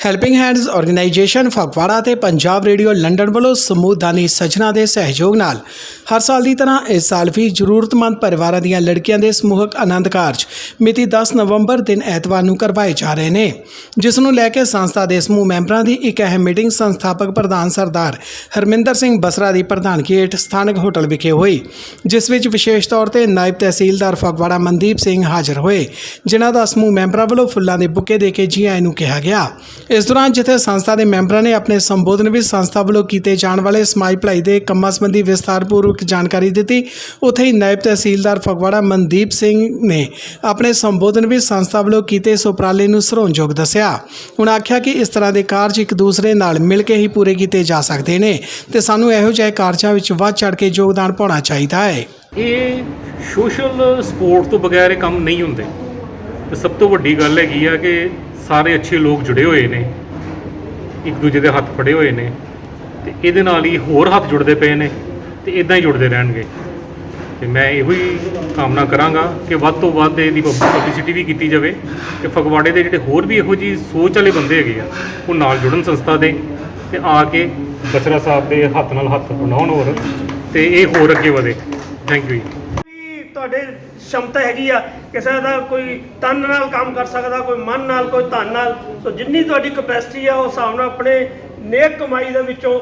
Helping hands organisation Phagwara ਤੇ Punjab radio London ਵੱਲੋਂ ਸਮੂਹ ਦਾਨੀ ਸੱਜਣਾ ਦੇ ਸਹਿਯੋਗ ਨਾਲ ਹਰ ਸਾਲ ਦੀ ਤਰ੍ਹਾਂ ਇਸ ਸਾਲ ਵੀ ਜ਼ਰੂਰਤਮੰਦ ਪਰਿਵਾਰਾਂ ਦੀਆਂ ਲੜਕੀਆਂ ਦੇ ਸਮੂਹਕ ਆਨੰਦ ਕਾਰਜ ਮਿਤੀ 10 ਨਵੰਬਰ ਦਿਨ ਐਤਵਾਰ ਨੂੰ ਕਰਵਾਏ ਜਾ ਰਹੇ ਨੇ, ਜਿਸ ਨੂੰ ਲੈ ਕੇ ਸੰਸਥਾ ਦੇ ਸਮੂਹ ਮੈਂਬਰਾਂ ਦੀ ਇੱਕ ਅਹਿਮ ਮੀਟਿੰਗ ਸੰਸਥਾਪਕ ਪ੍ਰਧਾਨ ਸਰਦਾਰ ਹਰਮਿੰਦਰ ਸਿੰਘ ਬਸਰਾ ਦੀ ਪ੍ਰਧਾਨਗੀ ਹੇਠ ਸਥਾਨਕ ਹੋਟਲ ਵਿਖੇ ਹੋਈ, ਜਿਸ ਵਿੱਚ ਵਿਸ਼ੇਸ਼ ਤੌਰ ਤੇ ਨਾਇਬ ਤਹਿਸੀਲਦਾਰ ਫਗਵਾੜਾ ਮਨਦੀਪ ਸਿੰਘ ਹਾਜ਼ਰ ਹੋਏ, ਜਿਨ੍ਹਾਂ ਦਾ ਸਮੂਹ ਮੈਂਬਰਾਂ ਵੱਲੋਂ ਫੁੱਲਾਂ ਦੇ ਬੁੱਕੇ ਦੇ ਕੇ ਜੀ ਆਇਆਂ ਨੂੰ ਕਿਹਾ ਗਿਆ। ਇਸ ਦੌਰਾਨ ਜਿੱਥੇ ਸੰਸਥਾ ਦੇ ਮੈਂਬਰਾਂ ਨੇ ਆਪਣੇ ਸੰਬੋਧਨ ਵਿੱਚ ਸੰਸਥਾ ਵੱਲੋਂ ਕੀਤੇ ਜਾਣ ਵਾਲੇ ਸਮਾਜ ਭਲਾਈ ਦੇ ਕੰਮਾਂ ਸੰਬੰਧੀ ਵਿਸਥਾਰਪੂਰਵਕ ਜਾਣਕਾਰੀ ਦਿੱਤੀ, ਉੱਥੇ ਹੀ ਨਾਇਬ ਤਹਿਸੀਲਦਾਰ ਫਗਵਾੜਾ ਮਨਦੀਪ ਸਿੰਘ ਨੇ ਆਪਣੇ ਸੰਬੋਧਨ ਵਿੱਚ ਸੰਸਥਾ ਵੱਲੋਂ ਕੀਤੇ ਇਸ ਉਪਰਾਲੇ ਨੂੰ ਸਰੋਨਯੋਗ ਦੱਸਿਆ। ਉਹਨਾਂ ਆਖਿਆ ਕਿ ਇਸ ਤਰ੍ਹਾਂ ਦੇ ਕਾਰਜ ਇੱਕ ਦੂਸਰੇ ਨਾਲ ਮਿਲ ਕੇ ਹੀ ਪੂਰੇ ਕੀਤੇ ਜਾ ਸਕਦੇ ਨੇ ਤੇ ਸਾਨੂੰ ਇਹੋ ਜਿਹੇ ਕਾਰਜਾਂ ਵਿੱਚ ਵੱਧ ਚੜ ਕੇ ਯੋਗਦਾਨ ਪਾਉਣਾ ਚਾਹੀਦਾ ਹੈ। ਇਹ ਸੋਸ਼ਲ ਸਪੋਰਟ ਤੋਂ ਬਗੈਰ ਇਹ ਕੰਮ ਨਹੀਂ ਹੁੰਦੇ। ਤੇ ਸਭ ਤੋਂ ਵੱਡੀ ਗੱਲ ਹੈਗੀ ਆ ਕਿ ਸਾਰੇ ਅੱਛੇ ਲੋਕ ਜੁੜੇ ਹੋਏ ਨੇ, ਇੱਕ ਦੂਜੇ ਦੇ ਹੱਥ ਫੜੇ ਹੋਏ ਨੇ, ਤੇ ਇਹਦੇ ਨਾਲ ਹੀ ਹੋਰ ਹੱਥ ਜੁੜਦੇ ਪਏ ਨੇ, ਤੇ ਇਦਾਂ ਹੀ ਜੁੜਦੇ ਰਹਿਣਗੇ। ਤੇ ਮੈਂ ਇਹੋ ਹੀ ਕਾਮਨਾ ਕਰਾਂਗਾ ਕਿ ਵੱਧ ਤੋਂ ਵੱਧ ਇਹਦੀ ਪਬਲਿਸਿਟੀ ਵੀ ਕੀਤੀ ਜਾਵੇ ਕਿ ਫਗਵਾੜੇ ਦੇ ਜਿਹੜੇ ਹੋਰ ਵੀ ਇਹੋ ਜੀ ਸੋਚ ਵਾਲੇ ਬੰਦੇ ਹੈਗੇ ਆ, ਉਹ ਨਾਲ ਜੁੜਨ ਸੰਸਥਾ ਦੇ, ਤੇ ਆ ਕੇ ਬਸਰਾ ਸਾਹਿਬ ਦੇ ਹੱਥ ਨਾਲ ਹੱਥ ਬਣਾਉਣ ਹੋਰ, ਤੇ ਇਹ ਹੋਰ ਅੱਗੇ ਵਧੇ। ਥੈਂਕ ਯੂ ਜੀ। ਤੁਹਾਡੇ ਸ਼ਮਤਾ ਹੈਗੀ ਆ, ਕਿਸੇ ਦਾ ਕੋਈ ਤਨ ਨਾਲ ਕੰਮ ਕਰ ਸਕਦਾ, ਕੋਈ ਮਨ ਨਾਲ, ਕੋਈ ਧਨ ਨਾਲ, ਸੋ ਜਿੰਨੀ ਤੁਹਾਡੀ ਕਪੈਸਿਟੀ ਆ ਉਸ ਹਿਸਾਬ ਨਾਲ ਆਪਣੇ ਨੇਕ ਕਮਾਈ ਦੇ ਵਿੱਚੋਂ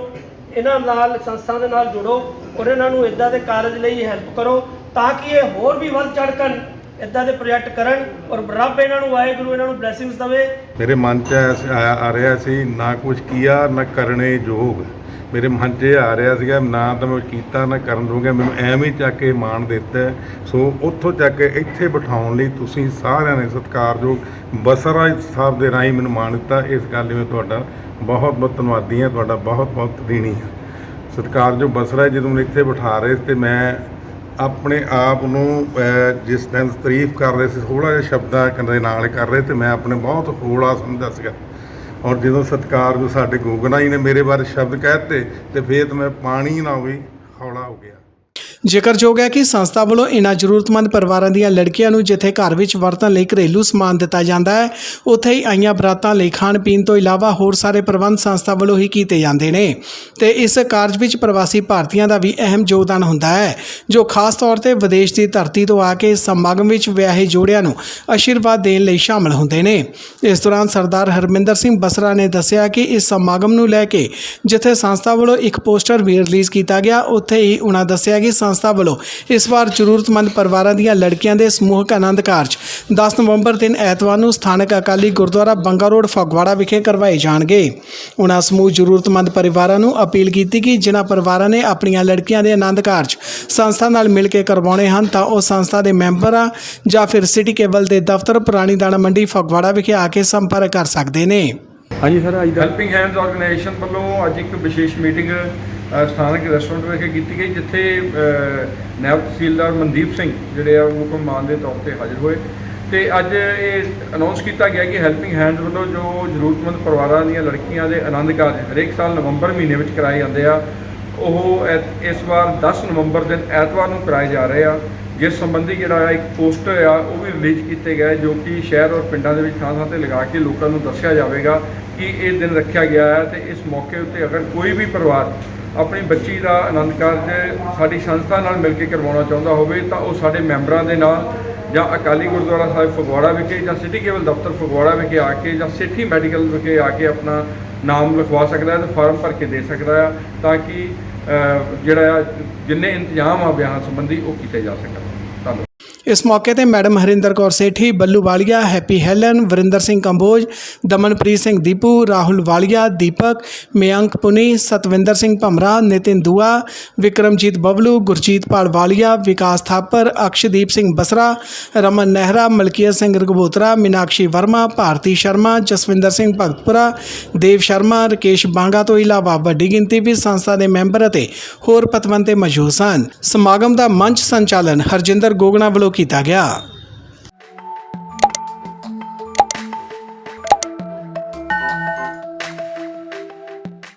ਇਹਨਾਂ ਨਾਲ ਸੰਸਥਾ ਦੇ ਨਾਲ ਜੁੜੋ ਔਰ ਇਹਨਾਂ ਨੂੰ ਇਦਾਂ ਦੇ ਕਾਰਜ ਲਈ ਹੈਲਪ ਕਰੋ ਤਾਂ ਕਿ ਇਹ ਹੋਰ ਵੀ ਵੱਧ ਚੜ ਕਰਨ ਇਦਾਂ ਦੇ ਪ੍ਰੋਜੈਕਟ ਕਰਨ ਔਰ ਰੱਬ ਇਹਨਾਂ ਨੂੰ, ਵਾਹਿਗੁਰੂ ਇਹਨਾਂ ਨੂੰ ਬਲੇਸਿੰਗਸ ਦੇਵੇ। ਮੇਰੇ ਮਨ 'ਚ ਆ ਰਿਹਾ ਸੀ, ਨਾ ਕੁਝ ਕੀਆ, ਨਾ ਕਰਨੇ ਯੋਗ। ਮੇਰੇ ਮਨ 'ਚ ਇਹ ਆ ਰਿਹਾ ਸੀਗਾ, ਨਾ ਤਾਂ ਮੈਂ ਕੀਤਾ, ਨਾ ਕਰਨ ਦੂੰਗਾ ਮੈਨੂੰ ਐਵੇਂ ਚੱਕ ਕੇ ਮਾਣ ਦਿੱਤਾ। ਸੋ ਉੱਥੋਂ ਚੱਕ ਕੇ ਇੱਥੇ ਬਿਠਾਉਣ ਲਈ ਤੁਸੀਂ ਸਾਰਿਆਂ ਨੇ ਸਤਿਕਾਰਯੋਗ ਬਸਰਾ ਸਾਹਿਬ ਦੇ ਰਾਹੀਂ ਮੈਨੂੰ ਮਾਣ ਦਿੱਤਾ। ਇਸ ਗੱਲ ਲਈ ਮੈਂ ਤੁਹਾਡਾ ਬਹੁਤ ਬਹੁਤ ਧੰਨਵਾਦੀ ਹਾਂ, ਤੁਹਾਡਾ ਬਹੁਤ ਬਹੁਤ ঋਣੀ ਹਾਂ। ਸਤਿਕਾਰਯੋਗ ਬਸਰਾ ਜਦੋਂ ਮੈਨੂੰ ਇੱਥੇ ਬਿਠਾ ਰਹੇ ਸੀ ਤੇ ਮੈਂ ਆਪਣੇ ਆਪ ਨੂੰ ਜਿਸ ਦਿਨ ਤਾਰੀਫ ਕਰ ਰਹੇ ਸੀ ਥੋੜਾ ਜਿਹਾ ਸ਼ਬਦਾਂ ਦੇ ਨਾਲ ਕਰ ਰਹੇ ਤੇ ਮੈਂ ਆਪਣੇ ਬਹੁਤ ਹੌਲਾ ਸਮਝਦਾ ਸੀਗਾ। ਔਰ ਜਦੋਂ ਸਤਿਕਾਰ ਜੋ ਸਾਡੇ ਗੋਗਨਾ ਜੀ ਨੇ ਮੇਰੇ ਬਾਰੇ ਸ਼ਬਦ ਕਹਿਤੇ ਤੇ ਫੇਰ ਤਾਂ ਮੈਂ ਪਾਣੀ ਨਾ ਹੋਈ, ਹੌਲਾ ਹੋ ਗਿਆ। ਜ਼ਿਕਰਯੋਗ ਹੈ ਕਿ ਸੰਸਥਾ ਵੱਲੋਂ ਇਨ੍ਹਾਂ ਜ਼ਰੂਰਤਮੰਦ ਪਰਿਵਾਰਾਂ ਦੀਆਂ ਲੜਕੀਆਂ ਨੂੰ ਜਿੱਥੇ ਘਰ ਵਿੱਚ ਵਰਤਣ ਲਈ ਘਰੇਲੂ ਸਮਾਨ ਦਿੱਤਾ ਜਾਂਦਾ ਹੈ, ਉੱਥੇ ਹੀ ਆਈਆਂ ਬਰਾਤਾਂ ਲਈ ਖਾਣ ਪੀਣ ਤੋਂ ਇਲਾਵਾ ਹੋਰ ਸਾਰੇ ਪ੍ਰਬੰਧ ਸੰਸਥਾ ਵੱਲੋਂ ਹੀ ਕੀਤੇ ਜਾਂਦੇ ਨੇ। ਤੇ ਇਸ ਕਾਰਜ ਵਿੱਚ ਪ੍ਰਵਾਸੀ ਭਾਰਤੀਆਂ ਦਾ ਵੀ ਅਹਿਮ ਯੋਗਦਾਨ ਹੁੰਦਾ ਹੈ, ਜੋ ਖਾਸ ਤੌਰ ਤੇ ਵਿਦੇਸ਼ ਦੀ ਧਰਤੀ ਤੋਂ ਆ ਕੇ ਇਸ ਸਮਾਗਮ ਵਿੱਚ ਵਿਆਹੇ ਜੋੜਿਆਂ ਨੂੰ ਆਸ਼ੀਰਵਾਦ ਦੇਣ ਲਈ ਸ਼ਾਮਲ ਹੁੰਦੇ ਨੇ। ਇਸ ਦੌਰਾਨ ਸਰਦਾਰ ਹਰਮਿੰਦਰ ਸਿੰਘ ਬਸਰਾ ਨੇ ਦੱਸਿਆ ਕਿ ਇਸ ਸਮਾਗਮ ਨੂੰ ਲੈ ਕੇ ਜਿੱਥੇ ਸੰਸਥਾ ਵੱਲੋਂ ਇੱਕ ਪੋਸਟਰ ਵੀ ਰਿਲੀਜ਼ ਕੀਤਾ ਗਿਆ, ਉੱਥੇ ਹੀ ਉਹਨਾਂ ਦੱਸਿਆ ਕਿ ਸੰਸਥਾ ਵੱਲੋਂ। ਇਸ ਵਾਰ ਜ਼ਰੂਰਤਮੰਦ ਪਰਿਵਾਰਾਂ ਦੀਆਂ ਲੜਕੀਆਂ ਦੇ ਸਮੂਹਕ ਆਨੰਦ ਕਾਰਜ। 10 ਨਵੰਬਰ ਦਿਨ ਐਤਵਾਰ ਨੂੰ ਸਥਾਨਕ ਅਕਾਲੀ ਗੁਰਦੁਆਰਾ ਬੰਗਾ ਰੋਡ ਫਗਵਾੜਾ ਵਿਖੇ ਕਰਵਾਏ ਜਾਣਗੇ। ਉਹਨਾਂ ਸਮੂਹ ਜ਼ਰੂਰਤਮੰਦ ਪਰਿਵਾਰਾਂ ਨੂੰ ਅਪੀਲ ਕੀਤੀ ਕਿ ਜਿਨ੍ਹਾਂ ਪਰਿਵਾਰਾਂ ਨੇ ਆਪਣੀਆਂ ਲੜਕੀਆਂ ਦੇ ਆਨੰਦ ਕਾਰਜ ਸੰਸਥਾ ਨਾਲ ਮਿਲ ਕੇ ਕਰਵਾਉਣੇ ਹਨ ਤਾਂ ਉਹ ਸੰਸਥਾ ਦੇ ਮੈਂਬਰਾਂ ਜਾਂ ਫਿਰ ਸਿਟੀ ਕੇਬਲ ਦੇ ਦਫ਼ਤਰ ਪੁਰਾਣੀ ਦਾਣਾ ਮੰਡੀ ਫਗਵਾੜਾ ਵਿਖੇ ਆ ਕੇ ਸੰਪਰਕ ਕਰ ਸਕਦੇ ਨੇ। ਹਾਂਜੀ ਸਰ ਅੱਜ ਦਾ ਹੈਲਪਿੰਗ ਹੈਂਡਸ ਆਰਗੇਨਾਈਜੇਸ਼ਨ ਵੱਲੋਂ ਅੱਜ ਇੱਕ ਵਿਸ਼ੇਸ਼ ਮੀਟਿੰਗ ਸਥਾਨਕ ਰੈਸਟੋਰੈਂਟ ਵਿਖੇ ਕੀਤੀ ਗਈ ਜਿੱਥੇ ਅ, ਨਾਇਬ ਤਹਿਸੀਲਦਾਰ ਮਨਦੀਪ ਸਿੰਘ ਜਿਹੜੇ ਆ ਮੁਕਮਾਨ ਦੇ ਤੌਰ ਤੇ ਹਾਜ਼ਰ ਹੋਏ। ਤੇ ਅੱਜ ਇਹ ਅਨਾਉਂਸ ਕੀਤਾ ਗਿਆ ਕਿ ਹੈਲਪਿੰਗ ਹੈਂਡਸ ਵੱਲੋਂ ਜੋ ਜ਼ਰੂਰਤਮੰਦ ਪਰਿਵਾਰਾਂ ਦੀਆਂ ਲੜਕੀਆਂ ਦੇ ਆਨੰਦ ਕਾਰਜ ਹਰੇਕ ਸਾਲ ਨਵੰਬਰ ਮਹੀਨੇ ਵਿੱਚ ਕਰਾਏ ਜਾਂਦੇ ਆ ਉਹ ਐ- ਇਸ ਵਾਰ 10 ਨਵੰਬਰ ਦਿਨ ਐਤਵਾਰ ਨੂੰ ਕਰਾਏ ਜਾ ਰਹੇ ਆ। ਜਿਸ ਸੰਬੰਧੀ ਜਿਹੜਾ ਆ, ਇੱਕ ਪੋਸਟਰ ਆ, ਉਹ ਵੀ ਰਿਲੀਜ਼ ਕੀਤੇ ਗਏ, ਜੋ ਕਿ ਸ਼ਹਿਰ ਔਰ ਪਿੰਡਾਂ ਦੇ ਵਿੱਚ ਥਾਂ ਥਾਂ ਤੇ ਲਗਾ ਕੇ ਲੋਕਾਂ ਨੂੰ ਦੱਸਿਆ ਜਾਵੇਗਾ ਕਿ ਇਹ ਦਿਨ ਰੱਖਿਆ ਗਿਆ ਹੈ ਤੇ ਇਸ ਮੌਕੇ ਉੱਤੇ ਅਗਰ ਕੋਈ ਵੀ ਪਰਿਵਾਰ ਆਪਣੀ ਬੱਚੀ ਦਾ ਆਨੰਦ ਕਾਰਜ ਸਾਡੀ ਸੰਸਥਾ ਨਾਲ ਮਿਲ ਕੇ ਕਰਵਾਉਣਾ ਚਾਹੁੰਦਾ ਹੋਵੇ, ਤਾਂ ਉਹ ਸਾਡੇ ਮੈਂਬਰਾਂ ਦੇ ਨਾਲ ਜਾਂ ਅਕਾਲੀ ਗੁਰਦੁਆਰਾ ਸਾਹਿਬ ਫਗਵਾੜਾ ਵਿਖੇ ਜਾਂ ਸਿਟੀ ਕੇਵਲ ਦਫ਼ਤਰ ਫਗਵਾੜਾ ਵਿਖੇ ਆ ਕੇ ਜਾਂ ਸਿਟੀ ਮੈਡੀਕਲ ਵਿਖੇ ਆ ਕੇ ਆਪਣਾ ਨਾਮ ਲਿਖਵਾ ਸਕਦਾ ਹੈ ਤੇ ਫਾਰਮ ਭਰ ਕੇ ਦੇ ਸਕਦਾ ਹੈ ਤਾਂ ਕਿ ਜਿਹੜਾ ਆ, ਜਿੰਨੇ ਇੰਤਜ਼ਾਮ ਆ ਵਿਆਹਾਂ ਸੰਬੰਧੀ ਉਹ ਕੀਤੇ ਜਾ ਸਕਣ। ਇਸ ਮੌਕੇ ਤੇ madam Harinder Kaur Sethi, Ballu Walia, Happy Helen, Varinder Singh Kamboj, Damanpreet Singh Deepu, Rahul Walia, Deepak Mayank Puni, Satwinder Singh Bhamra, Nitin Dua, Vikramjit Bablu, Gurjeet ਪਾਲ ਵਾਲੀਆ, ਵਿਕਾਸ ਥਾਪਰ, ਅਕਸ਼ਦੀਪ ਸਿੰਘ ਬਸਰਾ, ਰਮਨ ਨਹਿਰਾ, ਮਲਕੀਅਤ ਸਿੰਘ ਰਗਬੋਤਰਾ ਮੀਨਾਕਸ਼ੀ ਵਰਮਾ, ਭਾਰਤੀ ਸ਼ਰਮਾ, ਜਸਵਿੰਦਰ ਸਿੰਘ ਭਗਤਪੁਰਾ, ਦੇਵ ਸ਼ਰਮਾ, ਰਕੇਸ਼ ਬਾਂਗਾ ਤੋਂ ਇਲਾਵਾ ਵੱਡੀ ਗਿਣਤੀ ਵਿੱਚ ਸੰਸਥਾ ਦੇ ਮੈਂਬਰ ਅਤੇ ਹੋਰ ਪਤਵੰਤੇ ਮੌਜੂਦ ਸਨ। ਸਮਾਗਮ ਦਾ ਮੰਚ ਸੰਚਾਲਨ ਹਰਜਿੰਦਰ ਗੋਗਣਾ ਵੱਲੋਂ ਕੀਤਾ ਗਿਆ।